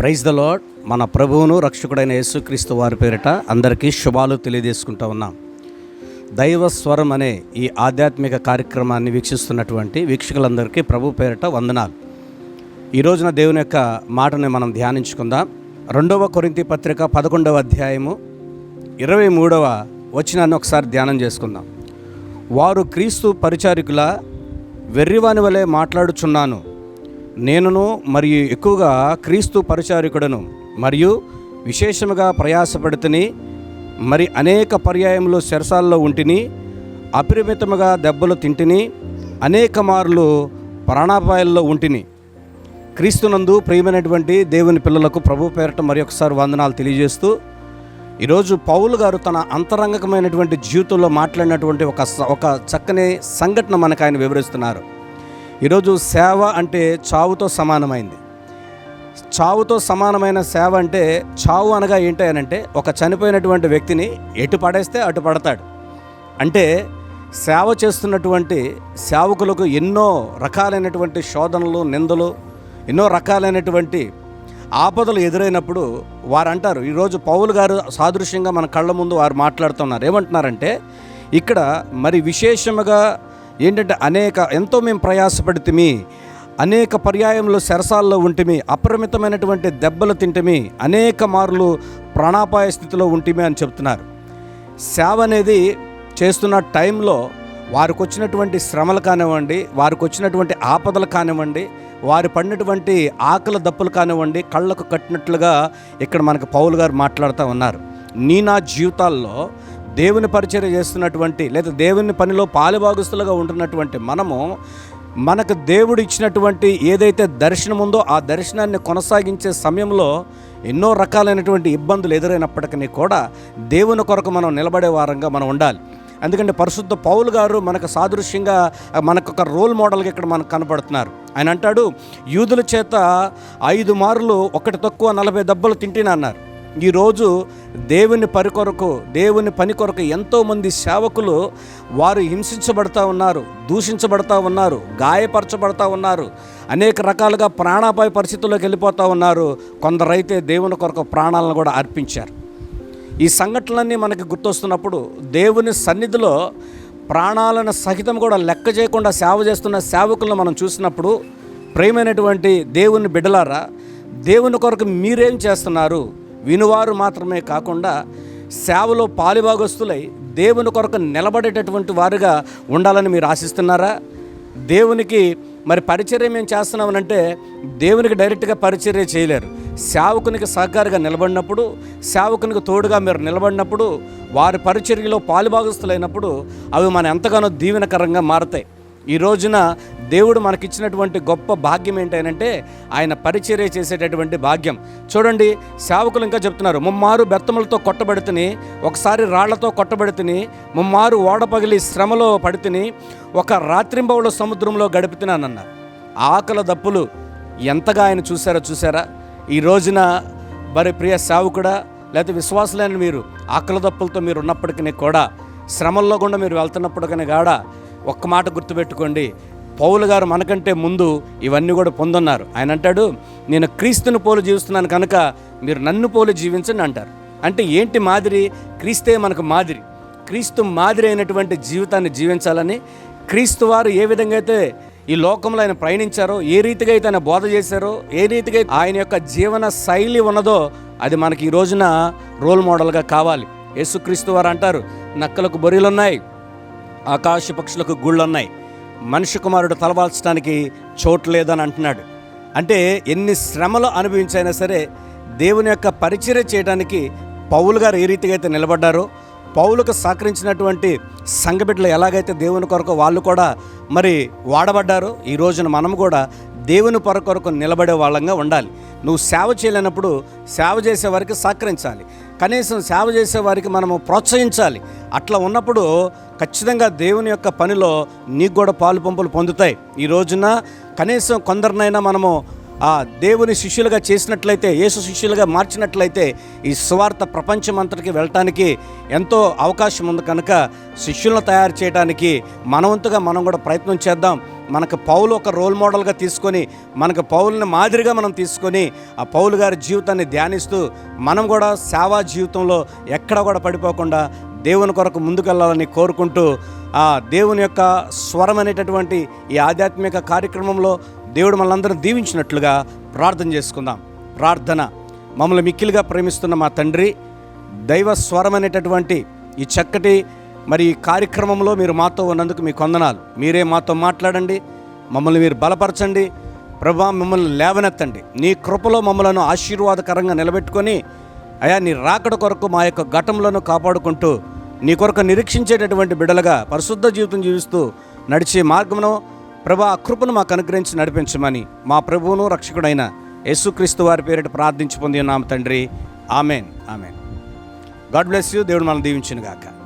Praise the lord మన ప్రభువును రక్షకుడైన యేసుక్రీస్తు వారి పేరిట అందరికీ శుభాలు తెలియజేసుకుంటూ ఉన్నాం. దైవ స్వరం అనే ఈ ఆధ్యాత్మిక కార్యక్రమాన్ని వీక్షిస్తున్నటువంటి వీక్షకులందరికీ ప్రభు పేరిట వందనాలు. ఈ రోజున దేవుని యొక్క మాటని మనం ధ్యానించుకుందాం. రెండవ కొరింతి పత్రిక పదకొండవ అధ్యాయము ఇరవై మూడవ వచనాన్ని ఒకసారి ధ్యానం చేసుకుందాం. వారు క్రీస్తు పరిచారికుల వెర్రివాని వలె మాట్లాడుచున్నాను. నేనును మరియు ఎక్కువగా క్రీస్తు పరిచారికుడను మరియు విశేషముగా ప్రయాసపడుతుని మరి అనేక పర్యాయములు శరసాల్లో ఉంటిని అపరిమితముగా దెబ్బలు తింటిని అనేక మార్లు ప్రాణాపాయాల్లో ఉంటిని. క్రీస్తునందు ప్రియమైనటువంటి దేవుని పిల్లలకు ప్రభు పేరట మరి ఒకసారి వందనాలు తెలియజేస్తూ ఈరోజు పౌలు గారు తన అంతరంగకమైనటువంటి జీవితంలో మాట్లాడినటువంటి ఒక ఒక చక్కని సంఘటన మనకు ఆయన వివరిస్తున్నారు. ఈరోజు సేవ అంటే చావుతో సమానమైంది. చావుతో సమానమైన సేవ అంటే చావు అనగా ఏంటి అని అంటే ఒక చనిపోయినటువంటి వ్యక్తిని ఎటు పడేస్తే అటు పడతాడు. అంటే సేవ చేస్తున్నటువంటి సేవకులకు ఎన్నో రకాలైనటువంటి శోధనలు నిందలు ఎన్నో రకాలైనటువంటి ఆపదలు ఎదురైనప్పుడు వారు అంటారు ఈరోజు పౌలు గారు సాదృశ్యంగా మన కళ్ళ ముందు వారు మాట్లాడుతున్నారు. ఏమంటున్నారంటే ఇక్కడ మరి విశేషముగా ఏంటంటే అనేక ఎంతో మేము ప్రయాసపడితిమి అనేక పర్యాయంలో శరసాల్లో ఉంటిమి అపరిమితమైనటువంటి దెబ్బలు తింటిమి అనేక మార్లు ప్రాణాపాయ స్థితిలో ఉంటిమి అని చెప్తున్నారు. సేవ అనేది చేస్తున్న టైంలో వారికి వచ్చినటువంటి శ్రమలు కానివ్వండి వారికి వచ్చినటువంటి ఆపదలు కానివ్వండి వారు పడినటువంటి ఆకలి దప్పులు కానివ్వండి కళ్ళకు కట్టినట్లుగా ఇక్కడ మనకు పౌలు గారు మాట్లాడుతూ ఉన్నారు. నీ నా జీవితాల్లో దేవుని పరిచయం చేస్తున్నటువంటి లేదా దేవుని పనిలో పాలుభాగస్తులుగా ఉంటున్నటువంటి మనము మనకు దేవుడు ఇచ్చినటువంటి ఏదైతే దర్శనం ఉందో ఆ దర్శనాన్ని కొనసాగించే సమయంలో ఎన్నో రకాలైనటువంటి ఇబ్బందులు ఎదురైనప్పటికీ కూడా దేవుని కొరకు మనం నిలబడే వారంగా మనం ఉండాలి. ఎందుకంటే పరిశుద్ధ పౌలు గారు మనకు సాదృశ్యంగా మనకు ఒక రోల్ మోడల్గా ఇక్కడ మనకు కనపడుతున్నారు ఆయన అంటాడు యూదుల చేత ఐదు మార్లు ఒకటి తక్కువ నలభై దెబ్బలు తింటినా అన్నారు. ఈరోజు దేవుని పరికొరకు దేవుని పని కొరకు ఎంతోమంది సేవకులు వారు హింసించబడతా ఉన్నారు దూషించబడతా ఉన్నారు గాయపరచబడతా ఉన్నారు అనేక రకాలుగా ప్రాణాపాయ పరిస్థితుల్లోకి వెళ్ళిపోతూ ఉన్నారు. కొందరైతే దేవుని కొరకు ప్రాణాలను కూడా అర్పించారు. ఈ సంఘటనలన్నీ మనకి గుర్తొస్తున్నప్పుడు దేవుని సన్నిధిలో ప్రాణాలను సహితం కూడా లెక్క చేయకుండా సేవ చేస్తున్న సేవకులను మనం చూసినప్పుడు ప్రేమైనటువంటి దేవుని బిడ్డలారా దేవుని కొరకు మీరేం చేస్తున్నారు? వినువారు మాత్రమే కాకుండా సేవలో పాలిభాగస్తులై దేవుని కొరకు నిలబడేటటువంటి వారుగా ఉండాలని మీరు ఆశిస్తున్నారా? దేవునికి మరి పరిచర్య మేము చేస్తున్నామనంటే దేవునికి డైరెక్ట్గా పరిచర్య చేయలేరు. సేవకునికి సహకారిగా నిలబడినప్పుడు సేవకునికి తోడుగా మీరు నిలబడినప్పుడు వారి పరిచర్యలో పాలుభాగస్తులైనప్పుడు అవి మన ఎంతగానో దీవెనకరంగా మారతాయి. ఈ రోజున దేవుడు మనకిచ్చినటువంటి గొప్ప భాగ్యం ఏంటంటే ఆయన పరిచర్య చేసేటటువంటి భాగ్యం. చూడండి సేవకులు ఇంకా చెప్తున్నారు ముమ్మారు బెత్తములతో కొట్టబడితిని ఒకసారి రాళ్ళతో కొట్టబడితిని ముమ్మారు ఓడపగిలి శ్రమలో పడితిని ఒక రాత్రింబవుల సముద్రంలో గడిపితినానన్నారు. ఆకల దప్పులు ఎంతగా ఆయన చూసారో చూసారా ఈ రోజున మరి ప్రియ సేవకుడా లేకపోతే విశ్వాసులైన మీరు ఆకల దప్పులతో మీరు ఉన్నప్పటికీ కూడా శ్రమల్లో గుండా మీరు వెళ్తున్నప్పటికీ కూడా ఒక్క మాట గుర్తుపెట్టుకోండి. పౌలు గారు మనకంటే ముందు ఇవన్నీ కూడా పొందున్నారు. ఆయన అంటాడు నేను క్రీస్తుని పోలు జీవిస్తున్నాను కనుక మీరు నన్ను పోలు జీవించండి అంటారు. అంటే ఏంటి మాదిరి? క్రీస్తే మనకు మాదిరి. క్రీస్తు మాదిరి అయినటువంటి జీవితాన్ని జీవించాలని క్రీస్తు వారు ఏ విధంగా అయితే ఈ లోకంలో ఆయన ప్రయాణించారో ఏ రీతిగా అయితే ఆయన బోధ చేశారో ఏ రీతిగా అయితే ఆయన యొక్క జీవన శైలి ఉన్నదో అది మనకి ఈ రోజున రోల్ మోడల్గా కావాలి. యేసుక్రీస్తు వారు అంటారు నక్కలకు బొరీలున్నాయి ఆకాశ పక్షులకు గుళ్ళున్నాయి. మనిషి కుమారుడు తలవాల్చడానికి చోటు లేదని అంటున్నాడు. అంటే ఎన్ని శ్రమలు అనుభవించైనా సరే దేవుని యొక్క పరిచర్య చేయడానికి పౌలు గారు ఏ రీతిగా అయితే నిలబడ్డారో పౌలుకు సహకరించినటువంటి సంఘబిడ్డలు ఎలాగైతే దేవుని కొరకు వాళ్ళు కూడా మరి వాడబడ్డారో ఈ రోజున మనం కూడా దేవుని పొర కొరకు నిలబడే వాళ్ళంగా ఉండాలి. నువ్వు సేవ చేయలేనప్పుడు సేవ చేసే వారికి సహకరించాలి. కనీసం సేవ చేసే వారికి మనము ప్రోత్సహించాలి. అట్లా ఉన్నప్పుడు ఖచ్చితంగా దేవుని యొక్క పనిలో నీకు కూడా పాలు పంపులు పొందుతాయి. ఈ రోజున కనీసం కొందరినైనా మనము ఆ దేవుని శిష్యులుగా చేసినట్లయితే యేసు శిష్యులుగా మార్చినట్లయితే ఈ స్వార్థ ప్రపంచమంతటికి వెళ్ళటానికి ఎంతో అవకాశం ఉంది. కనుక శిష్యులను తయారు చేయడానికి మనవంతుగా మనం కూడా ప్రయత్నం చేద్దాం. మనకు పౌలు ఒక రోల్ మోడల్గా తీసుకొని మనకు పౌల్ని మాదిరిగా మనం తీసుకొని ఆ పౌలు గారి జీవితాన్ని ధ్యానిస్తూ మనం కూడా సేవా జీవితంలో ఎక్కడ కూడా పడిపోకుండా దేవుని కొరకు ముందుకెళ్ళాలని కోరుకుంటూ ఆ దేవుని యొక్క స్వరం అనేటటువంటి ఈ ఆధ్యాత్మిక కార్యక్రమంలో దేవుడు మనందరం దీవించినట్లుగా ప్రార్థన చేసుకుందాం. ప్రార్థన. మమ్మల్ని మిక్కిలిగా ప్రేమిస్తున్న మా తండ్రి దైవ స్వరం అనేటటువంటి ఈ చక్కటి మరి ఈ కార్యక్రమంలో మీరు మాతో ఉన్నందుకు మీ కొందనాలు మీరే మాతో మాట్లాడండి మమ్మల్ని మీరు బలపరచండి. ప్రభా మిమ్మల్ని లేవనెత్తండి. నీ కృపలో మమ్మలను ఆశీర్వాదకరంగా నిలబెట్టుకొని అయా నీ రాకడ కొరకు మా యొక్క ఘటంలను కాపాడుకుంటూ నీ కొరకు నిరీక్షించేటటువంటి బిడలుగా పరిశుద్ధ జీవితం జీవిస్తూ నడిచే మార్గమును ప్రభా ఆ కృపను మాకు అనుగ్రహించి నడిపించమని మా ప్రభువును రక్షకుడైన యేసుక్రీస్తు వారి పేరిట ప్రార్థించి పొంది ఉన్నాము తండ్రి. Amen. Amen. God bless you. దేవుడు మనం దీవించిన గాక